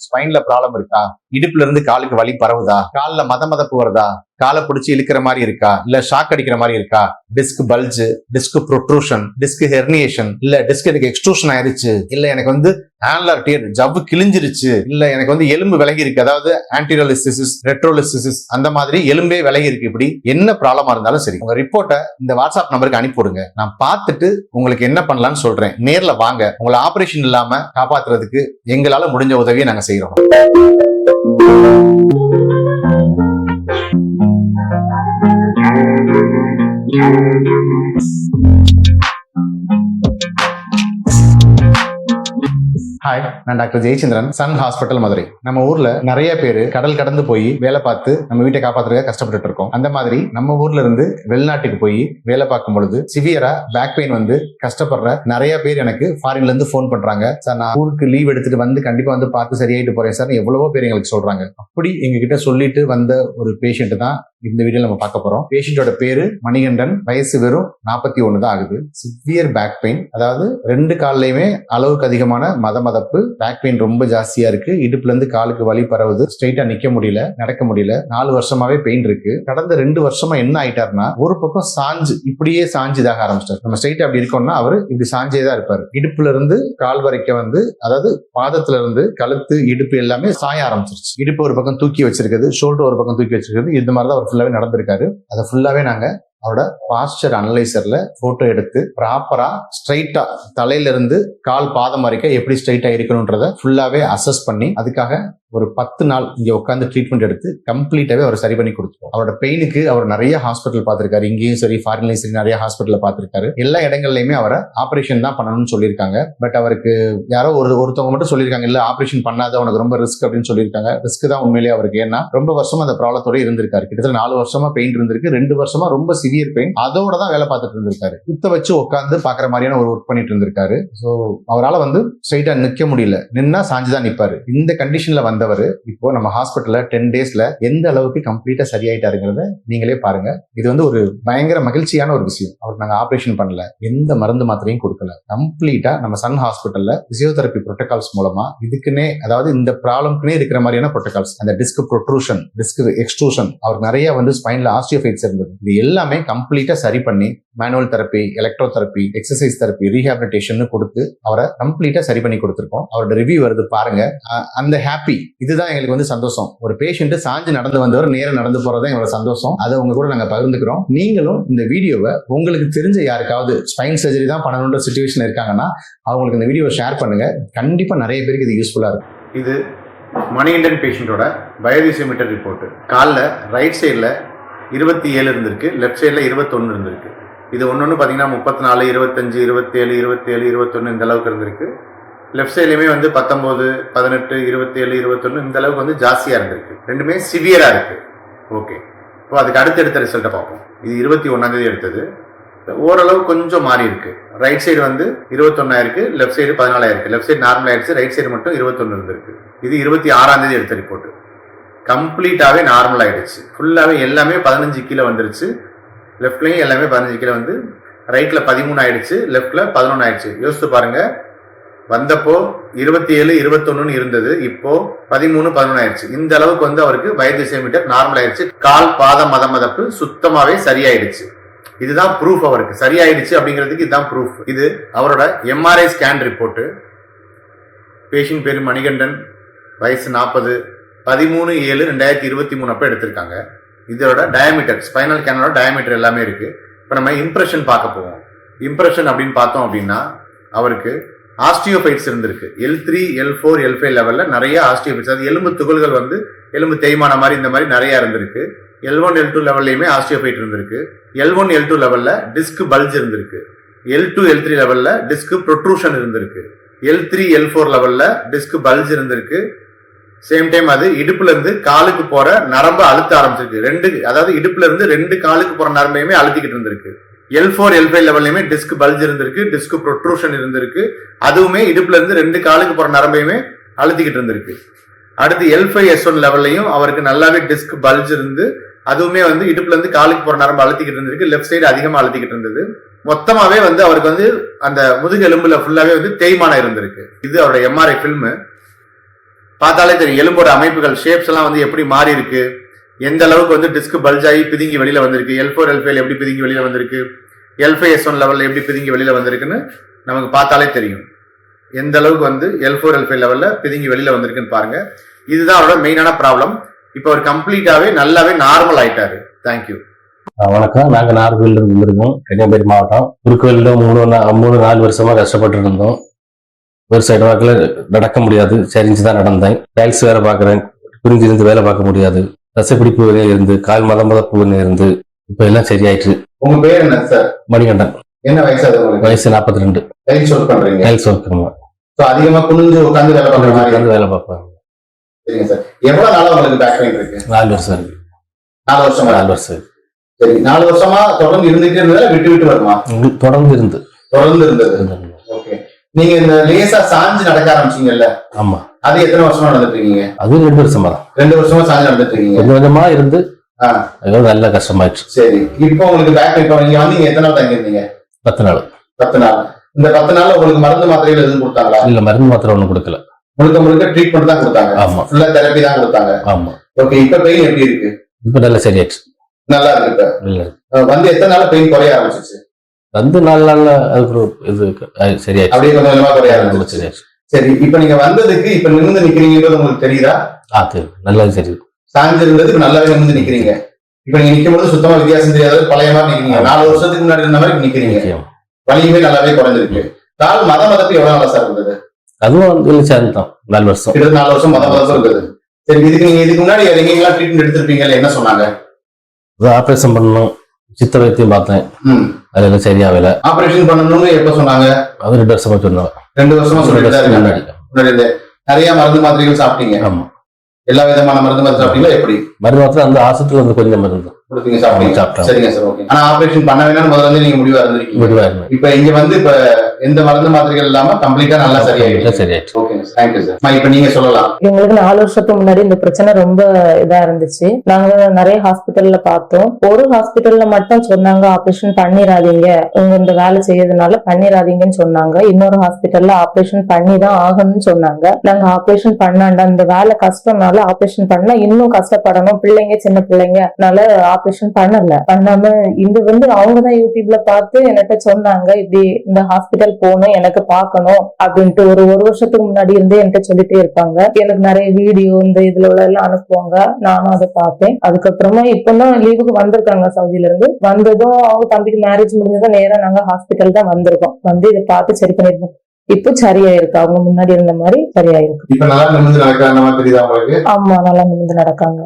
ஸ்பைன்ல problem இருக்கா? இடுப்புல இருந்து காலுக்கு வலி பரவுதா? காலில் மத மதப்பு வருதா? காலை பிடிச்சி இழுக்கிற மாதிரி இருக்கா? இல்ல ஷாக் அடிக்கிற மாதிரி இருக்கா? Disc bulge disc protrusion disc herniation இல்ல டிஸ்க் எனக்கு எக்ஸ்ட்ரூஷன் ஆயிருச்சு. இல்ல எனக்கு வந்து ஆன்லர் டியர் ஜவ்வு கிழிஞ்சிருச்சு. இல்ல எனக்கு வந்து எலும்பு விலகி இருக்கு. அதாவது ஆன்டிரோலிஸ்டிசிஸ் ரெட்ரோலிஸ்டிசிஸ் அந்த மாதிரி எலும்பே விலகி இருக்கு. இப்படி என்ன ப்ராப்ளமா இருந்தாலும் சரி உங்க ரிப்போர்ட்டை இந்த வாட்ஸ்அப் நம்பருக்கு அனுப்பி விடுங்க நான் பார்த்துட்டு உங்களுக்கு என்ன பண்ணலாம்னு சொல்றேன். நேர்ல வாங்க. உங்களை ஆபரேஷன் இல்லாம காப்பாத்துறதுக்கு எங்களால முடிஞ்ச உதவியை நாங்க செய்யறோம் ஹாய் நான் doctor Jayachandran Sun hospital Madurai. நம்ம ஊர்ல நிறைய பேர் கடல் கடந்து போய் வேலை பார்த்து நம்ம வீட்டை காப்பாத்துறதுக்கு கஷ்டப்பட்டுட்டு இருக்கோம். அந்த மாதிரி நம்ம ஊர்ல இருந்து வெளிநாட்டுக்கு போய் வேலை பார்க்கும் பொழுது சிவியரா பேக் பெயின் வந்து கஷ்டப்படுற நிறைய பேர் எனக்கு ஃபாரின்ல இருந்து ஃபோன் பண்றாங்க. சார் நான் ஊருக்கு லீவ் எடுத்துட்டு வந்து கண்டிப்பா வந்து பார்த்து சரியாயிட்டு போறேன் சார். எவ்வளவோ பேர் எங்களுக்கு சொல்றாங்க. அப்படி எங்ககிட்ட சொல்லிட்டு வந்த ஒரு பேஷண்ட் தான் இந்த வீடியோ நம்ம பார்க்க போறோம். பேஷண்டோட பேரு மணிகண்டன். வயசு வெறும் நாற்பத்தி ஒன்று தான் ஆகுது. சிவியர் பேக் பெயின் அதாவது ரெண்டு கால்லையுமே அளவுக்கு அதிகமான மத மதப்பு பேக் பெயின் ரொம்ப ஜாஸ்தியா இருக்கு. இடுப்புல இருந்து காலுக்கு வலி பரவுது. ஸ்ட்ரைட்டா நிக்க முடியல நடக்க முடியல. நாலு வருஷமாவே பெயின் இருக்கு. கடந்த ரெண்டு வருஷமா என்ன ஆயிட்டாருன்னா ஒரு பக்கம் சாஞ்சு இப்படியே சாஞ்சு இதாக ஆரம்பிச்சிட்டார். நம்ம ஸ்ட்ரைட்டா அப்படி இருக்கோம்னா அவர் இப்படி சாஞ்சே தான் இருப்பாரு. இடுப்புல இருந்து கால் வரைக்கும் வந்து அதாவது பாதத்துல இருந்து கழுத்து இடுப்பு எல்லாமே சாய ஆரம்பிச்சிருச்சு. இடுப்பு ஒரு பக்கம் தூக்கி வச்சிருக்குது ஷோல்டர் ஒரு பக்கம் தூக்கி வச்சிருக்குது. இந்த மாதிரி தான் அவர் ஃபுல்லாவே நடந்திருக்காரு. அதை ஃபுல்லாவே நாங்க அவரோட பாஸ்டர் அனலைசர்ல போட்டோ எடுத்து ப்ராப்பரா ஸ்ட்ரைட்டா தலையில இருந்து கால் பாதம் வரைக்கும் எப்படி ஸ்ட்ரைட்டா இருக்கணும்ன்றத ஃபுல்லாவே அசஸ் பண்ணி அதுக்காக ஒரு பத்து நாள் இங்கே உட்காந்து ட்ரீட்மெண்ட் எடுத்து கம்ப்ளீட்டாகவே அவர் சரி பண்ணி கொடுத்துருவோம் அவரோட பெயினுக்கு அவர் நிறைய ஹாஸ்பிட்டல் பார்த்துருக்காரு. இங்கேயும் சரி ஃபாரின்லையும் சரி நிறைய ஹாஸ்பிட்டலில் பார்த்துருக்காரு. எல்லா இடங்கள்லையுமே அவரை ஆப்ரேஷன் தான் பண்ணணும்னு சொல்லியிருக்காங்க. பட் அவருக்கு யாரோ ஒரு ஒருத்தவங்க மட்டும் சொல்லியிருக்காங்க இல்லை ஆப்ரேஷன் பண்ணாத உனக்கு ரொம்ப ரிஸ்க் அப்படின்னு சொல்லியிருக்காங்க. ரிஸ்க் தான் உண்மையிலேயே அவருக்கு. ஏன்னா ரொம்ப வருஷமா அந்த ப்ராப்ளத்தோட இருந்திருக்காரு. கிட்டத்தட்ட நாலு வருஷமா பெயின் இருந்திருக்கு. ரெண்டு வருஷமா ரொம்ப சிவியர் பெயின் அதோட தான் வேலை பார்த்துட்டு இருந்திருக்காரு. குத்த வச்சு உட்காந்து பார்க்குற மாதிரியான ஒரு ஒர்க் பண்ணிட்டு இருந்திருக்காரு. ஸோ அவரால் வந்து ஸ்ட்ரைட்டாக நிற்க முடியல. நின்னா சாஞ்சுதான் தான் நிப்பாரு. இந்த கண்டிஷன்ல வந்தவர். இப்போ நம்ம ஹாஸ்பிட்டல்ல டென் டேஸ்ல எந்த அளவுக்கு கம்ப்ளீட்டா சரியாயிட்டாருங்கிறத நீங்களே பாருங்க. இது வந்து ஒரு பயங்கர மகிழ்ச்சியான ஒரு விஷயம். அவருக்கு நாங்க ஆபரேஷன் பண்ணல. எந்த மருந்து மாத்திரையும் கொடுக்கல. கம்ப்ளீட்டா நம்ம சன் ஹாஸ்பிட்டல்ல பிசியோதெரபி ப்ரோட்டோகால்ஸ் மூலமா இதுக்குன்னே அதாவது இந்த ப்ராப்ளம்க்குனே இருக்கிற மாதிரியான ப்ரோட்டோகால்ஸ் அந்த டிஸ்க் ப்ரொட்ரூஷன் டிஸ்க் எக்ஸ்ட்ரூஷன் அவருக்கு நிறைய வந்து ஸ்பைன்ல ஆஸ்டியோஃபைட்ஸ் இருந்தது. இது எல்லாமே கம்ப்ளீட்டா சரி பண்ணி manual therapy electro therapy exercise therapy rehabilitation கொடுத்து அவரை கம்ப்ளீட்டா சரி பண்ணி கொடுத்துருக்கோம். அவரோட ரிவ்யூ வருது பாருங்க. அந்த ஹாப்பி இதுதான் எங்களுக்கு வந்து சந்தோஷம். ஒரு பேஷண்ட் சாஞ்சு நடந்து வந்தவர் நேரம் நடந்து போறதா எங்களோட சந்தோஷம். அதை உங்க கூட நாங்க பகிர்ந்துக்கிறோம். நீங்களும் இந்த வீடியோவை உங்களுக்கு தெரிஞ்ச யாருக்காவது ஸ்பைன் சர்ஜரி தான் பண்ணணுன்ற சுச்சுவேஷன் இருக்காங்கன்னா அவங்களுக்கு இந்த வீடியோவை ஷேர் பண்ணுங்க. கண்டிப்பா நிறைய பேருக்கு இது யூஸ்ஃபுல்லா இருக்கும். இது மணிகண்டன் பேஷண்ட்டோட பயோதிசியோமீட்டர் ரிப்போர்ட் காலில் ரைட் சைடில் இருபத்தி ஏழு இருந்திருக்கு. லெஃப்ட் சைடில் இருபத்தொன்று இருந்திருக்கு. இது ஒன்று ஒன்று பார்த்தீங்கன்னா முப்பத்தி நாலு இருபத்தஞ்சு இருபத்தேழு இருபத்தேழு இருபத்தொன்று இந்த அளவுக்கு இருந்திருக்கு. லெஃப்ட் சைட்லையுமே வந்து பத்தொம்போது பதினெட்டு இருபத்தேழு இருபத்தொன்று இந்த அளவுக்கு வந்து ஜாஸ்தியாக இருந்திருக்கு. ரெண்டுமே சிவியராக இருக்கு. ஓகே இப்போ அதுக்கு அடுத்து எடுத்த ரிசல்ட்டை பார்ப்போம். இது இருபத்தி ஒன்றாந்தேதி எடுத்தது. ஓரளவு கொஞ்சம் மாறி இருக்கு. ரைட் சைடு வந்து இருபத்தொன்னாயிருக்கு லெஃப்ட் சைடு பதினாலாயிருக்கு லெஃப்ட் சைடு நார்மல் ஆயிடுச்சு ரைட் சைடு மட்டும் இருபத்தொன்று இருந்திருக்கு. இது இருபத்தி ஆறாம் தேதி எடுத்த ரிப்போர்ட் கம்ப்ளீட்டாகவே நார்மல் ஆயிடுச்சு. ஃபுல்லாகவே எல்லாமே பதினஞ்சு கிலோ வந்துருச்சு. லெஃப்ட்லையும் எல்லாமே பதினஞ்சு கிலோ வந்து ரைட்டில் பதிமூணு ஆயிடுச்சு லெஃப்டில் பதினொன்று ஆயிடுச்சு. யோசித்து பாருங்கள் வந்தப்போ இருபத்தி ஏழு இருபத்தொன்னு இருந்தது. இப்போ பதிமூணு பதினொன்று ஆயிடுச்சு இந்த அளவுக்கு வந்து அவருக்கு வயது சென்டிமீட்டர் நார்மல் ஆயிடுச்சு கால் பாத மத மதப்பு சுத்தமாவே சரியாயிடுச்சு. இதுதான் ப்ரூஃப் அவருக்கு. சரியாயிடுச்சு அப்படிங்கிறதுக்கு இதுதான் ப்ரூஃப் இது அவரோட எம்ஆர்ஐ ஸ்கேன் ரிப்போர்ட்டு பேஷண்ட் பேர் மணிகண்டன். வயசு நாற்பது பதிமூணு ஏழு ரெண்டாயிரத்தி இருபத்தி மூணு அப்போ எடுத்திருக்காங்க. இதோட டயமீட்டர் ஸ்பைனல் கேனோட டயமீட்டர் எல்லாமே இருக்குது இப்போ நம்ம இம்ப்ரெஷன் பார்க்க போவோம். இம்ப்ரெஷன் அப்படின்னு பார்த்தோம் அப்படின்னா அவருக்கு ஆஸ்டியோபைட்ஸ் இருந்திருக்கு. L three L four L five லெவலில் நிறைய ஆஸ்டியோபைட்ஸ். அது எலும்பு துகள்கள் வந்து எலும்பு தேய்மான மாதிரி இந்த மாதிரி நிறைய இருந்திருக்கு. எல் ஒன் எல் டூ லெவல்லையுமே ஆஸ்டியோபைட் இருந்திருக்கு. எல் ஒன் எல் டூ லெவலில் டிஸ்க் பல்ஜ் இருந்திருக்கு. எல் டூ எல் த்ரீ லெவலில் டிஸ்க் ப்ரொட்ரூஷன் இருந்திருக்கு. எல் த்ரீ எல் ஃபோர் லெவலில் டிஸ்க் பல்ஜ் இருந்திருக்கு. சேம் டைம் அது இடுப்புல இருந்து காலுக்கு போற நரம்பு அழுத்த ஆரம்பிச்சிருக்கு. ரெண்டு அதாவது இடுப்புல இருந்து ரெண்டு காலுக்கு போற நரம்பையுமே அழுத்திக்கிட்டு இருந்திருக்கு. எல் ஃபோர் எல் ஃபைவ் லெவல்லையுமே டிஸ்க் பல்ஜ் இருந்திருக்கு டிஸ்க் ப்ரொட்ரூஷன் இருந்திருக்கு. அதுவுமே இடுப்புல இருந்து ரெண்டு காலுக்கு போற நரம்பையுமே அழுத்திக்கிட்டு இருந்திருக்கு. அடுத்து எல் ஃபைவ் எஸ் ஒன் லெவல்லையும் அவருக்கு நல்லாவே டிஸ்க் பல்ஜ் இருந்து அதுவுமே வந்து இடுப்புல இருந்து காலுக்கு போற நரம்பு அழுத்திக்கிட்டு இருந்திருக்கு லெஃப்ட் சைடு அதிகமா அழுத்திக்கிட்டு இருந்தது. மொத்தமாவே வந்து அவருக்கு வந்து அந்த முதுகு எலும்புல ஃபுல்லாவே வந்து தேய்மானம் இருந்திருக்கு. இது அவரோட எம்ஆர்ஐ ஃபில்மு பார்த்தாலே தெரியும் எலும்போட அமைப்புகள் ஷேப்ஸ் எல்லாம் வந்து எப்படி மாறி இருக்கு எந்த அளவுக்கு வந்து டிஸ்க் பல்ஜ் ஆகி பிதுங்கி வெளியில வந்திருக்கு? எல் ஃபோர் எல் எப்படி பிதுங்கி வெளியில வந்திருக்கு? எல் ஃபைவ் எஸ் ஒன் லெவலில் எப்படி பிதுங்கி வெளியில வந்திருக்குன்னு நமக்கு பார்த்தாலே தெரியும். எந்த அளவுக்கு வந்து எல் ஃபோர் எல் ஃபைவ் லெவலில் பிதுங்கி வெளியில வந்திருக்குன்னு பாருங்க. இதுதான் அவரோட மெயினான ப்ராப்ளம் இப்போ அவர் கம்ப்ளீட்டாவே நல்லாவே நார்மல் ஆயிட்டாரு. தேங்க்யூ வணக்கம். நாங்கள் நாகர்கோவில்ல இருந்து வந்திருக்கோம். கன்னியாகுமரி மாவட்டம். குறுக்கோயிலில் மூணு மூணு நாலு வருஷமா கஷ்டப்பட்டு இருந்தோம். ஒரு சைடு வாக்கில் நடக்க முடியாது. சரிஞ்சு தான் நடந்தேன். டைல்ஸ் வேலை பார்க்குறேன் புரிஞ்சுருந்து வேலை பார்க்க முடியாது. தசைப்பிடிப்பு வரையே இருந்து கால் மத மதப்பு வரையும் இருந்து இப்ப எல்லாம் சரியாயிட்டு உங்க பேர் என்ன சார்? மணிகண்டன். என்ன வயசாகுது உங்களுக்கு? வயசு நாற்பத்தி ரெண்டு டைல்ஸ் ஒர்க் பண்றீங்க டைல்ஸ் ஒர்க் அதிகமா குனிஞ்சு உட்காந்து வேலை பார்க்குற மாதிரி? உட்காந்து வேலை பார்ப்பேன் சரிங்க சார். எவ்வளவு நாளா உங்களுக்கு பேக் பெயின் இருக்கு? நாலு வருஷம் இருக்கு நாலு வருஷமா? நாலு வருஷம். சரி நாலு வருஷமா தொடர்ந்து இருந்துட்டே இருந்ததா விட்டு விட்டு வருமா? உங்களுக்கு தொடர்ந்து இருந்து. தொடர்ந்து இருந்தது. ஓகே நீங்க இந்த லேசா சாஞ்சு நடக்க ஆரம்பிச்சீங்கல்ல? ஆமா. அது எத்தனை வருஷமா நடந்துட்டு இருக்கீங்க அது ரெண்டு வருஷமா தான். ரெண்டு வருஷமா சாஞ்சு நடந்துட்டு இருக்கீங்க கொஞ்சம் கொஞ்சமா இருந்து. அது நல்ல கஷ்டமாயிடுச்சு. சரி. இப்போ உங்களுக்கு பேக் இப்போ நீங்க வந்து எத்தனை நாள் தங்கி இருந்தீங்க பத்து நாள். பத்து நாள். இந்த பத்து நாள்ல உங்களுக்கு மருந்து மாத்திரைகள் எதுவும் கொடுத்தாங்களா? இல்ல மருந்து மாத்திரை ஒண்ணும் கொடுக்கல. முழுக்க முழுக்க ட்ரீட்மெண்ட் தான் கொடுத்தாங்க. ஆமா. ஃபுல்லா தெரப்பி தான் கொடுத்தாங்க. ஆமா. ஓகே இப்ப பெயின் எப்படி இருக்கு? இப்ப நல்லா சரியாயிடுச்சு. நல்லா இருக்கு வந்து எத்தனை நாள் பெயின் குறைய ஆரம்பிச்சிச்சு? வந்து நாலு நாள்ல அதுக்கு இது அஹ் சரியாயிடுச்சு. அப்படியே கொஞ்சம் கொஞ்சமா குறைய சரி இப்ப நீங்க வந்ததுக்கு இப்ப நிமிர்ந்து நிக்கிறீங்கன்றது உங்களுக்கு தெரியுதா? ஆ தெரியும். நல்லா தெரியுது சாஞ்சு இருந்தது இப்ப நல்லாவே நிமிர்ந்து நிக்கிறீங்க. இப்ப நீங்க நிக்கும் போது சுத்தமா வித்தியாசம் தெரியாத பழைய மாதிரி நிக்கிறீங்க. நாலு வருஷத்துக்கு முன்னாடி இருந்த மாதிரி நிக்கிறீங்க. வலியுமே நல்லாவே குறைஞ்சிருக்கு. கால் மத மதப்பு எவ்வளவு நாளா சார் இருந்தது? அதுவும் இல்லை சேர்ந்து தான் நாலு வருஷம். கிட்டத்தட்ட நாலு வருஷம் மத மதப்பு இருந்தது. சரி இதுக்கு நீங்க இதுக்கு முன்னாடி எங்கெல்லாம் ட்ரீட்மெண்ட் எடுத்திருப்பீங்கல்ல என்ன சொன்னாங்க? ஆபரேஷன் பண்ணணும். சித்த வைத்தியம் பார்த்தேன். ம். அதெல்லாம் சரியாகல ஆபரேஷன் பண்ணணும்னு எப்ப சொன்னாங்க? அது ரெண்டு வருஷமா சொன்னோம். ரெண்டு வருஷமா சொல்லிட்டு. நிறைய மருந்து மாத்திரைகள் சாப்பிட்டீங்க. ஆமா. எல்லா விதமான மருந்து மாத்திரை சாப்பிட்டீங்களா? எப்படி? மருந்து மாத்திரம் அந்த ஆசத்துல வந்து கொஞ்சம் மருந்து. சரிங்க சார் ஓகே. ஆனா ஆபரேஷன் பண்ண வேணாம்னு முதல்ல இருந்து நீங்க முடிவா இருந்திருக்கீங்க இப்ப இங்க வந்து இப்ப எந்த மருந்து மாத்திரைகள் இல்லாம கம்ப்ளீட்டா நல்லா சரியாயிடுச்சு. சரியாயிடுச்சு. சார் தேங்க்யூ சார் இப்ப நீங்க சொல்லலாம். எங்களுக்கு நாலு வருஷத்துக்கு முன்னாடி இந்த பிரச்சனை ரொம்ப இதா இருந்துச்சு. நாங்க நிறைய ஹாஸ்பிட்டல்ல பார்த்தோம். ஒரு ஹாஸ்பிட்டல்ல மட்டும் சொன்னாங்க ஆபரேஷன் பண்ணிராதீங்க உங்க இந்த வேலை செய்யறதுனால பண்ணிராதீங்கன்னு சொன்னாங்க. இன்னொரு ஹாஸ்பிட்டல்ல ஆபரேஷன் பண்ணி தான் ஆகணும்னு சொன்னாங்க. நாங்க ஆபரேஷன் பண்ணாண்டா இந்த வேலை கஷ்டம்னால ஆபரேஷன் பண்ணா இன்னும் கஷ்டப்படணும். பிள்ளைங்க சின்ன பிள்ளைங்கனால ஆபரேஷன் பண்ணல. பண்ணாம இது வந்து அவங்க தான் யூடியூப்ல பார்த்து என்கிட்ட சொன்னாங்க இப்படி இந்த ஹாஸ்பிட்டல் போகணும் எனக்கு பார்க்கணும் அப்படின்ட்டு ஒரு ஒரு வருஷத்துக்கு முன்னாடி இருந்தே என்கிட்ட சொல்லிட்டே இருப்பாங்க. எனக்கு நிறைய வீடியோ இந்த இதுல உள்ள எல்லாம் அனுப்புவாங்க. நானும் அதை பார்ப்பேன். அதுக்கப்புறமா இப்பதான் லீவுக்கு வந்திருக்காங்க சவுதியில இருந்து. வந்ததும் அவங்க தம்பிக்கு மேரேஜ் முடிஞ்சதும் நேரா நாங்க ஹாஸ்பிட்டல் தான் வந்திருக்கோம். வந்து இதை பார்த்து சரி பண்ணிருக்கோம். இப்போ சரியாயிருக்கு. அவங்க முன்னாடி இருந்த மாதிரி சரியாயிருக்கு. ஆமா நல்லா நிமிந்து நடக்காங்க.